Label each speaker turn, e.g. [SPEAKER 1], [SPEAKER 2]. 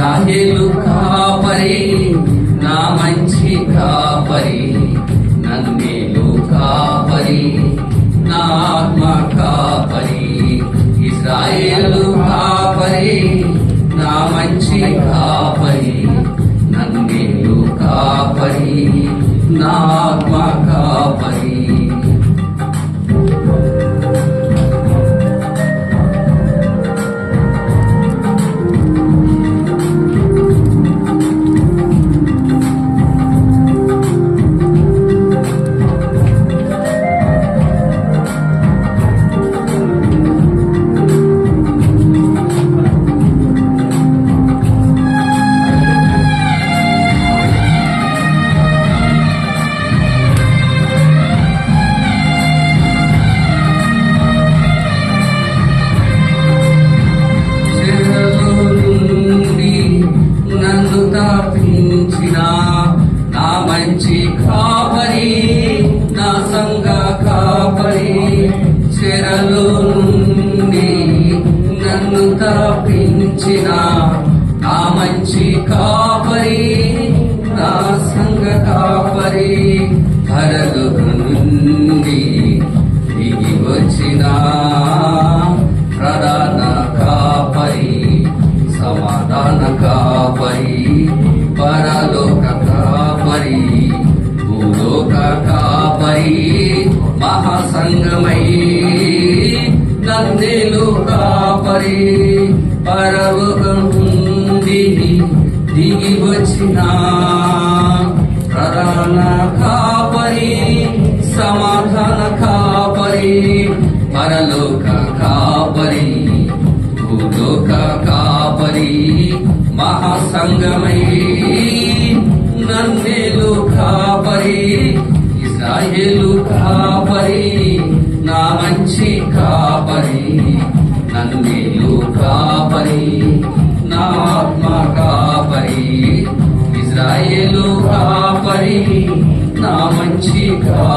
[SPEAKER 1] రాహేలు కాపరి నా మంచి కాపరి నన్నేలు కాపరి నా ఆత్మ కాపరి ఇస్రాయేలు కాపరి నా మంచి కాపరి నన్నేలు కాపరి నా ఆత్మ తప్పించిన నా మంచి కాపరి నా సంగ కాపరి చెరలో నుండి నన్ను తప్పించిన నా మంచి కాపరి నా సంగ కాపరి ధరలు నుండి దిగి వచ్చిన పరలోక కాపరి భూలోక కాపరి మహాసంగమై నందిలు కాపరి పరలోకం నుండి దిగి వచ్చిన ప్రధాన కాపరి సమాధాన కాపరి పరలోక కాపరి భూలోక కాపరి మహాసంగమై నన్నేలు కాపరి ఇస్రాయేలు కాపరి నా మంచి కాపరి నన్నేలు కాపరి నా ఆత్మ కాపరి ఇజ్రాయేలు కాపరి నా మంచి కాపరి